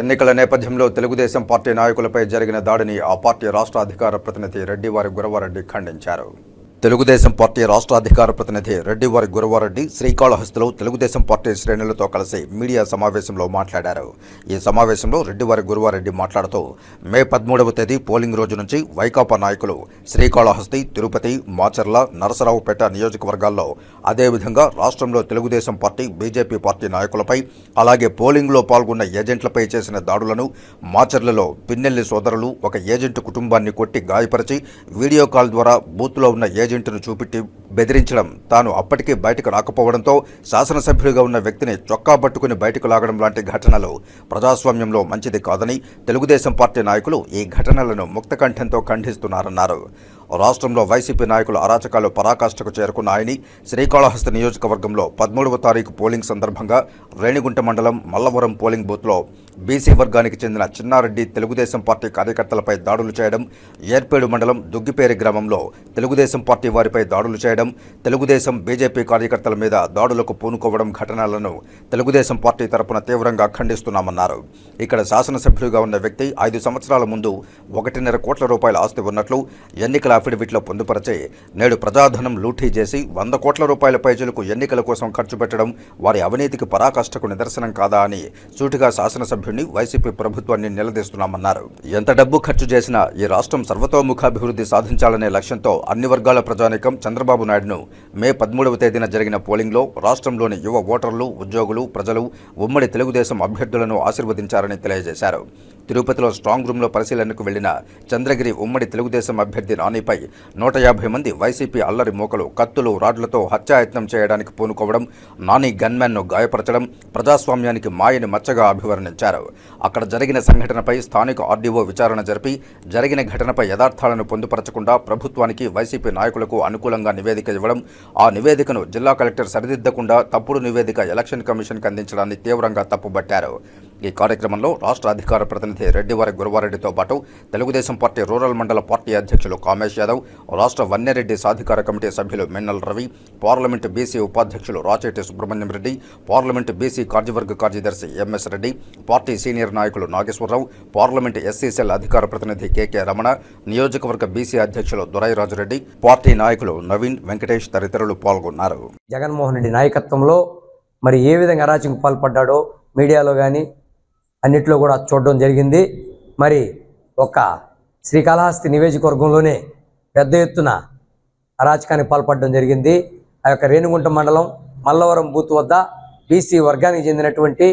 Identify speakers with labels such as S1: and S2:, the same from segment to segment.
S1: ఎన్నికల నేపథ్యంలో తెలుగుదేశం పార్టీ నాయకులపై జరిగిన దాడిని ఆ పార్టీ రాష్ట్ర అధికార ప్రతినిధి రెడ్డివారి గురవారెడ్డి ఖండించారు. తెలుగుదేశం పార్టీ రాష్ట్ర అధికార ప్రతినిధి రెడ్డివారి గురవారెడ్డి శ్రీకాళహస్తిలో తెలుగుదేశం పార్టీ శ్రేణులతో కలిసి మీడియా సమావేశంలో మాట్లాడారు. ఈ సమావేశంలో రెడ్డివారి గురవారెడ్డి మాట్లాడుతూ మే పదమూడవ తేదీ పోలింగ్ రోజు నుంచి వైకాపా నాయకులు శ్రీకాళహస్తి తిరుపతి మాచర్ల నరసరావుపేట నియోజకవర్గాల్లో అదేవిధంగా రాష్ట్రంలో తెలుగుదేశం పార్టీ బీజేపీ పార్టీ నాయకులపై అలాగే పోలింగ్లో పాల్గొన్న ఏజెంట్లపై చేసిన దాడులను మాచర్లలో పిన్నెల్లి సోదరులు ఒక ఏజెంట్ కుటుంబాన్ని కొట్టి గాయపరిచి వీడియో కాల్ ద్వారా బూత్లో ఉన్న ఏజెంట్ను చూపెట్టి బెదిరించడం తాను అప్పటికే బయటకు రాకపోవడంతో శాసనసభ్యుడిగా ఉన్న వ్యక్తిని చొక్కా పట్టుకుని బయటకు లాగడం లాంటి ఘటనలు ప్రజాస్వామ్యంలో మంచిది కాదని తెలుగుదేశం పార్టీ నాయకులు ఈ ఘటనలను ముక్తకంఠంతో ఖండిస్తున్నారన్నారు. రాష్ట్రంలో వైసీపీ నాయకుల అరాచకాలు పరాకాష్ఠకు చేరుకున్నాయని శ్రీకాళహస్తి నియోజకవర్గంలో పదమూడవ తారీఖు పోలింగ్ సందర్భంగా రేణిగుంట మండలం మల్లవరం పోలింగ్ బూత్లో బీసీ వర్గానికి చెందిన చిన్నారెడ్డి తెలుగుదేశం పార్టీ కార్యకర్తలపై దాడులు చేయడం ఏర్పేడు మండలం దుగ్గిపేరి గ్రామంలో తెలుగుదేశం పార్టీ వారిపై దాడులు చేయడం తెలుగుదేశం బీజేపీ కార్యకర్తల మీద దాడులకు పూనుకోవడం ఘటనలను తెలుగుదేశం పార్టీ తరపున తీవ్రంగా ఖండిస్తున్నామన్నారు. ఇక్కడ శాసనసభ్యులుగా ఉన్న వ్యక్తి ఐదు సంవత్సరాల ముందు ఒకటిన్నర కోట్ల రూపాయల ఆస్తి ఉన్నట్లు ఎన్నికల అఫిడవిట్లో పొందుపరిచి నేడు ప్రజాధనం లూటీ చేసి వంద కోట్ల రూపాయల పైజలకు ఎన్నికల కోసం ఖర్చు పెట్టడం వారి అవినీతికి పరాకాష్ఠకు నిదర్శనం కాదా అని సూటిగా శాసనసభ్యుడిని వైసీపీ ప్రభుత్వాన్ని నిలదీస్తున్నామన్నారు. ఎంత డబ్బు ఖర్చు చేసినా ఈ రాష్ట్రం సర్వతోముఖాభివృద్ధి సాధించాలనే లక్ష్యంతో అన్ని వర్గాల ప్రజానికం చంద్రబాబు నాయుడును మే పదమూడవ తేదీన జరిగిన పోలింగ్లో రాష్ట్రంలోని యువ ఓటర్లు ఉద్యోగులు ప్రజలు ఉమ్మడి తెలుగుదేశం అభ్యర్థులను ఆశీర్వదించారని తెలియజేశారు. తిరుపతిలో స్ట్రాంగ్ రూమ్లో పరిశీలనకు వెళ్ళిన చంద్రగిరి ఉమ్మడి తెలుగుదేశం అభ్యర్థి నానిపై నూట యాభై మంది వైసీపీ అల్లరి మూకలు కత్తులు రాడ్లతో హత్యాయత్నం చేయడానికి పూనుకోవడం నాని గన్మెన్ను గాయపరచడం ప్రజాస్వామ్యానికి మాయని మచ్చగా అభివర్ణించారు. అక్కడ జరిగిన సంఘటనపై స్థానిక ఆర్డీఓ విచారణ జరిపి జరిగిన ఘటనపై యథార్థాలను పొందుపరచకుండా ప్రభుత్వానికి వైసీపీ నాయకులకు అనుకూలంగా నివేదిక ఇవ్వడం ఆ నివేదికను జిల్లా కలెక్టర్ సరిదిద్దకుండా తప్పుడు నివేదిక ఎలక్షన్ కమిషన్కి అందించడాన్ని తీవ్రంగా తప్పుబట్టారు. ఈ కార్యక్రమంలో రాష్ట్ర అధికార ప్రతినిధి రెడ్డివారి గురువారెడ్డితో పాటు తెలుగుదేశం పార్టీ రూరల్ మండల పార్టీ అధ్యక్షులు కామేష్ యాదవ్ రాష్ట్ర వన్యరెడ్డి సాధికార కమిటీ సభ్యులు మిన్నల్ రవి పార్లమెంటు బీసీ ఉపాధ్యక్షులు రాచేటి సుబ్రహ్మణ్యం రెడ్డి పార్లమెంటు బీసీ కార్యవర్గ కార్యదర్శి ఎంఎస్ రెడ్డి పార్టీ సీనియర్ నాయకులు నాగేశ్వరరావు పార్లమెంటు ఎస్సీసెల్ అధికార ప్రతినిధి కెకే రమణ నియోజకవర్గ బీసీ అధ్యక్షులు దొరైరాజురెడ్డి పార్టీ నాయకులు నవీన్ వెంకటేష్ తదితరులు పాల్గొన్నారు.
S2: జగన్మోహన్ రెడ్డి నాయకత్వంలో మరి ఏ విధంగా అరాచకం పాల్పడ్డాడో మీడియాలో కానీ అన్నిట్లో కూడా చూడడం జరిగింది. మరి ఒక శ్రీకాళహస్తి నియోజకవర్గంలోనే పెద్ద ఎత్తున అరాచకానికి పాల్పడడం జరిగింది. ఆ యొక్క రేణుగుంట మండలం మల్లవరం బూత్ వద్ద బీసీ వర్గానికి చెందినటువంటి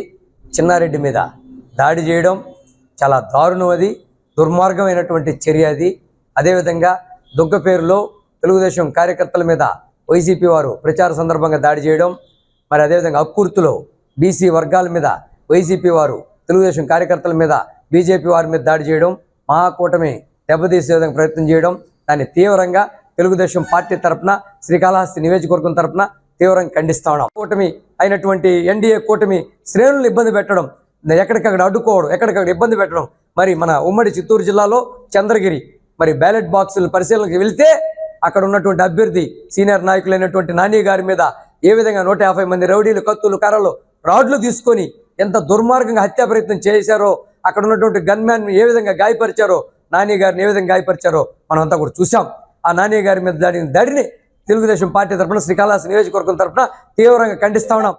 S2: చిన్నారెడ్డి మీద దాడి చేయడం చాలా దారుణం అది. దుర్మార్గమైనటువంటి చర్య అది. అదేవిధంగా దుగ్గ పేరులో తెలుగుదేశం కార్యకర్తల మీద వైసీపీ వారు ప్రచార సందర్భంగా దాడి చేయడం. మరి అదేవిధంగా అక్కుర్తులో బీసీ వర్గాల మీద వైసీపీ వారు తెలుగుదేశం కార్యకర్తల మీద బీజేపీ వారి మీద దాడి చేయడం మహాకూటమి దెబ్బతీసే విధంగా ప్రయత్నం చేయడం దాన్ని తీవ్రంగా తెలుగుదేశం పార్టీ తరపున శ్రీకాళహస్తి నియోజకవర్గం తరపున తీవ్రంగా ఖండిస్తా ఉన్నాం. కూటమి అయినటువంటి ఎన్డీఏ కూటమి శ్రేణులను ఇబ్బంది పెట్టడం ఎక్కడికక్కడ అడ్డుకోవడం ఎక్కడికక్కడ ఇబ్బంది పెట్టడం మరి మన ఉమ్మడి చిత్తూరు జిల్లాలో చంద్రగిరి మరి బ్యాలెట్ బాక్సులు పరిశీలనకి వెళ్తే అక్కడ ఉన్నటువంటి అభ్యర్థి సీనియర్ నాయకులైనటువంటి నాని గారి మీద ఏ విధంగా నూట యాభై మంది రౌడీలు కత్తులు కర్రలు రాడ్లు తీసుకొని ఎంత దుర్మార్గంగా హత్యా ప్రయత్నం చేశారో అక్కడ ఉన్నటువంటి గన్మ్యాన్ ఏ విధంగా గాయపరిచారో నాని గారిని ఏ విధంగా గాయపరిచారో మనం అంతా కూడా చూసాం ఆ నాని గారి మీద దాడిని దాడిని తెలుగుదేశం పార్టీ తరఫున శ్రీకాళహస్తి నియోజకవర్గం తరఫున తీవ్రంగా ఖండిస్తా ఉన్నాం.